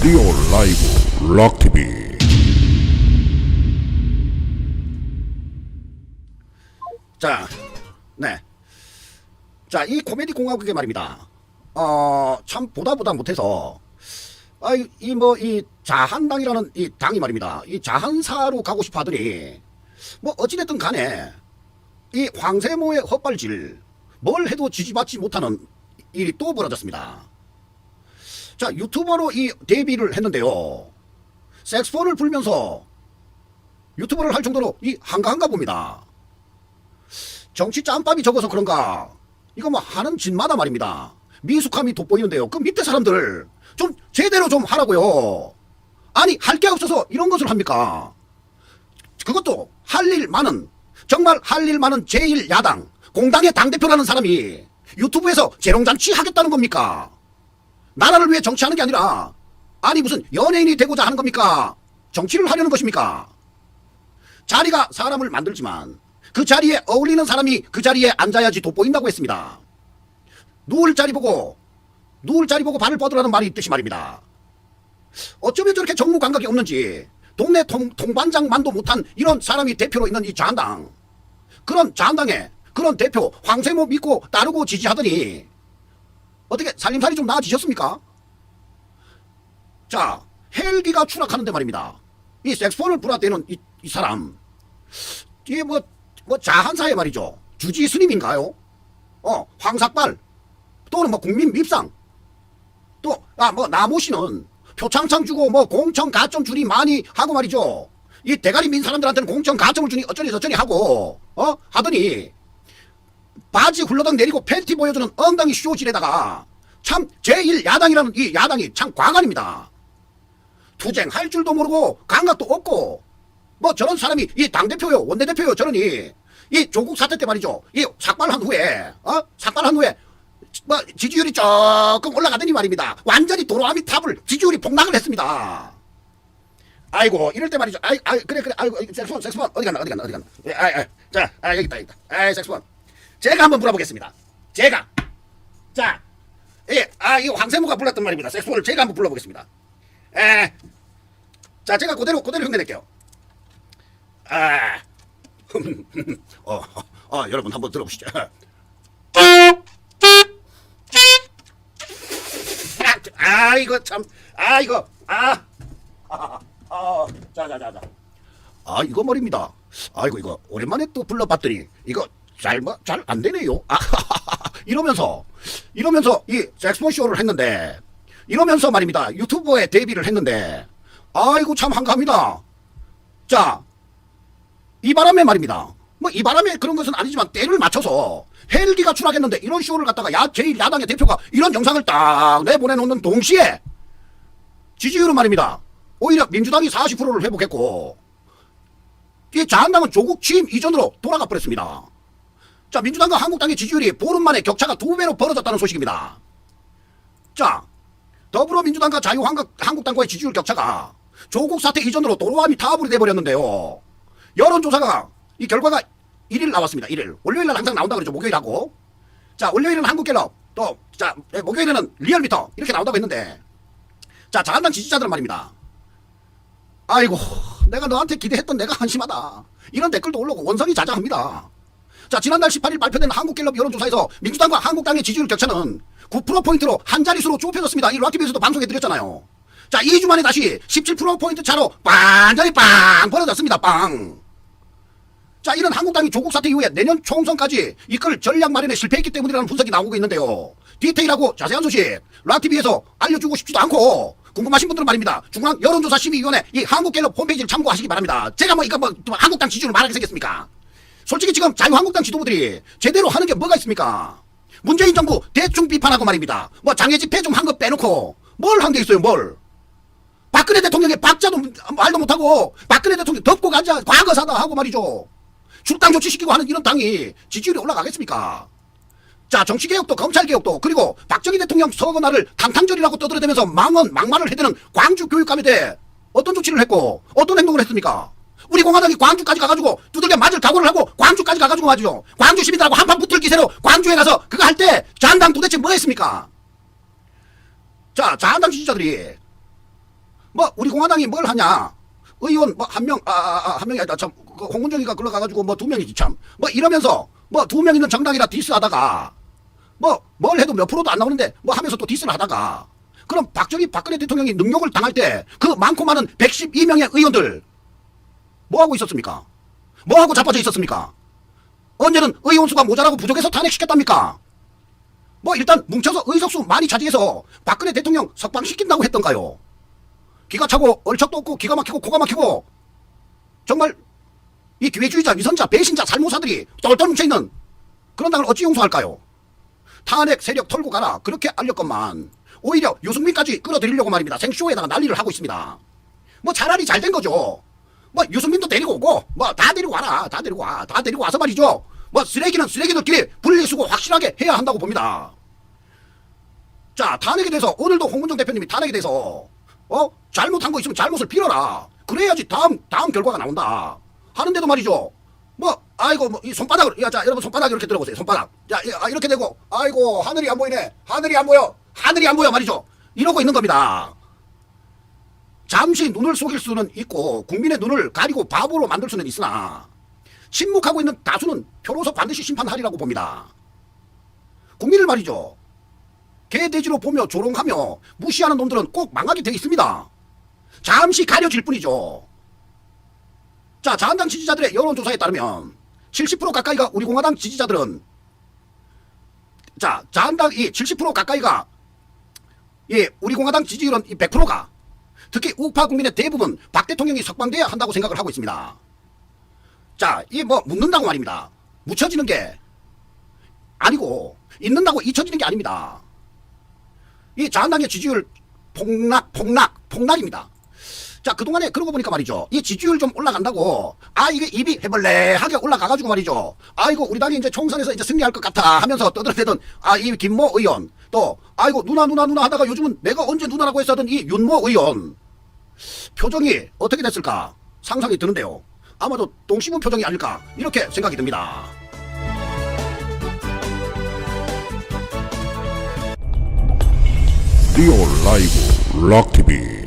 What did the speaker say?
리오 라이브 락TV 자, 네. 자, 이 코미디 공화국에 말입니다. 어, 참 보다 보다 못해서, 아, 이 뭐, 이 자한당이라는 이 당이 말입니다. 이 자한사로 가고 싶어 하더니, 뭐, 어찌됐든 간에, 이 황세모의 헛발질, 뭘 해도 지지받지 못하는 일이 또 벌어졌습니다. 자, 유튜버로 이 데뷔를 했는데요. 색스폰을 불면서 유튜버를 할 정도로 이 한가한가 봅니다. 정치 짬밥이 적어서 그런가. 이거 뭐 하는 짓마다 말입니다. 미숙함이 돋보이는데요. 그 밑에 사람들 좀 제대로 좀 하라고요. 아니 할 게 없어서 이런 것을 합니까? 그것도 할 일 많은 정말 할 일 많은 제1야당 공당의 당대표라는 사람이 유튜브에서 재롱잔치 하겠다는 겁니까 나라를 위해 정치하는 게 아니라 아니 무슨 연예인이 되고자 하는 겁니까 정치를 하려는 것입니까 자리가 사람을 만들지만 그 자리에 어울리는 사람이 그 자리에 앉아야지 돋보인다고 했습니다. 누울 자리 보고 누울 자리 보고 발을 뻗으라는 말이 있듯이 말입니다. 어쩌면 저렇게 정무 감각이 없는지 동네 통, 통반장만도 못한 이런 사람이 대표로 있는 이 자한당 그런 자한당의 그런 대표 황세모 믿고 따르고 지지하더니 어떻게 살림살이 좀 나아지셨습니까? 자 헬기가 추락하는데 말입니다. 이 색스폰을 불어대는 이, 이 사람 이게 뭐, 뭐 자한사의 말이죠. 주지 스님인가요? 어, 황삭발. 또는 뭐 국민 밉상. 또, 아, 뭐 나모 씨는 표창장 주고 뭐 공천 가점 주니 많이 하고 말이죠. 이 대가리 민 사람들한테는 공천 가점을 주니 어쩌니 저쩌니 하고, 어? 하더니, 바지 훌러덩 내리고 팬티 보여주는 엉덩이 쇼질에다가 참 제1야당이라는 이 야당이 참 과간입니다. 투쟁할 줄도 모르고 감각도 없고 뭐 저런 사람이 이 당대표요 원내대표요 저러니 이 조국 사태 때 말이죠. 이 삭발한 후에 어? 삭발한 후에 뭐 지지율이 조금 올라가더니 말입니다. 완전히 도로아미 탑을 지지율이 폭락을 했습니다. 아이고 이럴 때 말이죠. 아이 아이 그래 그래. 아이고 섹스폰 섹스폰. 어디 갔나 어디 갔나 어디 갔나. 예, 아이 아이. 자아 여기 있다 여기 있다. 아이 섹스폰 제가 한번 불러보겠습니다 제가 자 예, 아, 이 황세무가 불렀던 말입니다. 섹스폰을 제가 한번 불러보겠습니다. 에, 자, 제가 그대로, 그대로 흉내낼게요. 아, 어, 어, 여러분 한번 들어보시죠. 아, 이거 참, 아, 이거, 아, 아, 아, 자, 자, 자, 자. 아, 이거 말입니다. 아이고, 이거 오랜만에 또 불러봤더니 이거 잘, 뭐, 잘 안 되네요. 아, 이러면서, 이러면서 이 섹스폰 쇼를 했는데, 이러면서 말입니다. 유튜버에 데뷔를 했는데, 아이고 참 한가합니다. 자, 이 바람에 말입니다. 뭐 이 바람에 그런 것은 아니지만 때를 맞춰서 헬기가 추락했는데 이런 쇼를 갖다가 야 제일 야당의 대표가 이런 영상을 딱 내보내놓는 동시에 지지율은 말입니다. 오히려 민주당이 40%를 회복했고 이 자한당은 조국 취임 이전으로 돌아가 버렸습니다. 자 민주당과 한국당의 지지율이 보름 만에 격차가 두 배로 벌어졌다는 소식입니다. 자 더불어민주당과 자유한국당과의 지지율 격차가 조국 사태 이전으로 도로아미 타불이 돼버렸는데요. 여론조사가 이 결과가 1일 나왔습니다. 1일. 월요일날 항상 나온다 그러죠. 목요일하고. 자 월요일은 한국갤럽 또 자 목요일에는 리얼미터 이렇게 나온다고 했는데 자 자한당 지지자들은 말입니다. 아이고 내가 너한테 기대했던 내가 한심하다. 이런 댓글도 올라오고 원성이 자자합니다. 자 지난달 18일 발표된 한국갤럽 여론조사에서 민주당과 한국당의 지지율 격차는 9%포인트로 한 자릿수로 좁혀졌습니다. 이 락티비에서도 방송해드렸잖아요. 자 2주 만에 다시 17%포인트 차로 완전히 빵 벌어졌습니다. 빵. 자 이런 한국당이 조국 사태 이후에 내년 총선까지 이끌 전략 마련에 실패했기 때문이라는 분석이 나오고 있는데요. 디테일하고 자세한 소식 락티비에서 알려주고 싶지도 않고 궁금하신 분들은 말입니다. 중앙 여론조사 심의위원회 이 한국갤럽 홈페이지를 참고하시기 바랍니다. 제가 뭐 이거 뭐 한국당 지지율을 말하게 생겼습니까? 솔직히 지금 자유한국당 지도부들이 제대로 하는 게 뭐가 있습니까? 문재인 정부 대충 비판하고 말입니다. 뭐 장애 집회 좀 한 거 빼놓고 뭘 한 게 있어요, 뭘? 박근혜 대통령의 박자도 말도 못하고 박근혜 대통령 덮고 가자 과거사다 하고 말이죠. 출당 조치시키고 하는 이런 당이 지지율이 올라가겠습니까? 자 정치개혁도 검찰개혁도 그리고 박정희 대통령 서거날을 탕탕절이라고 떠들어대면서 망언 막말을 해대는 광주 교육감에 대해 어떤 조치를 했고 어떤 행동을 했습니까? 우리 공화당이 광주까지 가가지고 두들겨 맞을 각오를 하고 광주까지 가가지고 말이죠. 광주 시민들하고 한판 붙을 기세로 광주에 가서 그거 할 때 자한당 도대체 뭐 했습니까? 자, 자한당 지지자들이 뭐 우리 공화당이 뭘 하냐? 의원 뭐 한 명, 아, 아, 아, 한 명이 아니라 참, 그 홍문정이가 걸러가가지고 뭐 두 명이지 참. 뭐 이러면서 뭐 두 명 있는 정당이라 디스하다가 뭐 뭘 해도 몇 프로도 안 나오는데 뭐 하면서 또 디스를 하다가 그럼 박정희 박근혜 대통령이 능력을 당할 때 그 많고 많은 112명의 의원들 뭐 하고 있었습니까? 뭐 하고 자빠져 있었습니까? 언제는 의원 수가 모자라고 부족해서 탄핵시켰답니까? 뭐 일단 뭉쳐서 의석수 많이 차지해서 박근혜 대통령 석방시킨다고 했던가요? 기가 차고 얼척도 없고 기가 막히고 코가 막히고 정말 이 기회주의자 위선자 배신자 살모사들이 똘똘 뭉쳐있는 그런 당을 어찌 용서할까요? 탄핵 세력 털고 가라 그렇게 알렸건만 오히려 유승민까지 끌어들이려고 말입니다 생쇼에다가 난리를 하고 있습니다 뭐 차라리 잘 된 거죠 뭐 유승민도 데리고 오고 뭐 다 데리고 와라. 다 데리고 와 다 데리고 와서 말이죠. 뭐 쓰레기는 쓰레기들끼리 분리수거 확실하게 해야 한다고 봅니다. 자 탄핵에 대해서 오늘도 홍문정 대표님이 탄핵에 대해서 어? 잘못한 거 있으면 잘못을 빌어라. 그래야지 다음 다음 결과가 나온다. 하는데도 말이죠. 뭐 아이고 뭐 이 손바닥을 야자 여러분 손바닥 이렇게 들어보세요 손바닥. 야 이- 아, 이렇게 되고 아이고 하늘이 안 보이네. 하늘이 안 보여. 하늘이 안 보여 말이죠. 이러고 있는 겁니다 잠시 눈을 속일 수는 있고 국민의 눈을 가리고 바보로 만들 수는 있으나 침묵하고 있는 다수는 표로서 반드시 심판하리라고 봅니다 국민을 말이죠 개돼지로 보며 조롱하며 무시하는 놈들은 꼭 망하게 돼 있습니다. 잠시 가려질 뿐이죠. 자, 자한당 지지자들의 여론조사에 따르면 70% 가까이가 우리 공화당 지지자들은 자, 자한당 이 70% 가까이가 예, 우리 공화당 지지율은 이 100%가 특히 우파 국민의 대부분 박 대통령이 석방돼야 한다고 생각을 하고 있습니다. 자, 이 뭐 묻는다고 말입니다. 묻혀지는 게 아니고 있는다고 잊혀지는 게 아닙니다. 이 자한당의 지지율 폭락, 폭락, 폭락입니다. 자, 그동안에 그러고 보니까 말이죠. 이 지지율 좀 올라간다고, 아, 이게 입이 해벌레하게 올라가가지고 말이죠. 아이고, 우리 당이 이제 총선에서 이제 승리할 것 같아 하면서 떠들어대던, 아, 이 김모 의원. 또, 아이고, 누나, 누나, 누나 하다가 요즘은 내가 언제 누나라고 했었던 이 윤모 의원. 표정이 어떻게 됐을까 상상이 드는데요. 아마도 똥 씹은 표정이 아닐까, 이렇게 생각이 듭니다. 리오 라이브 락TV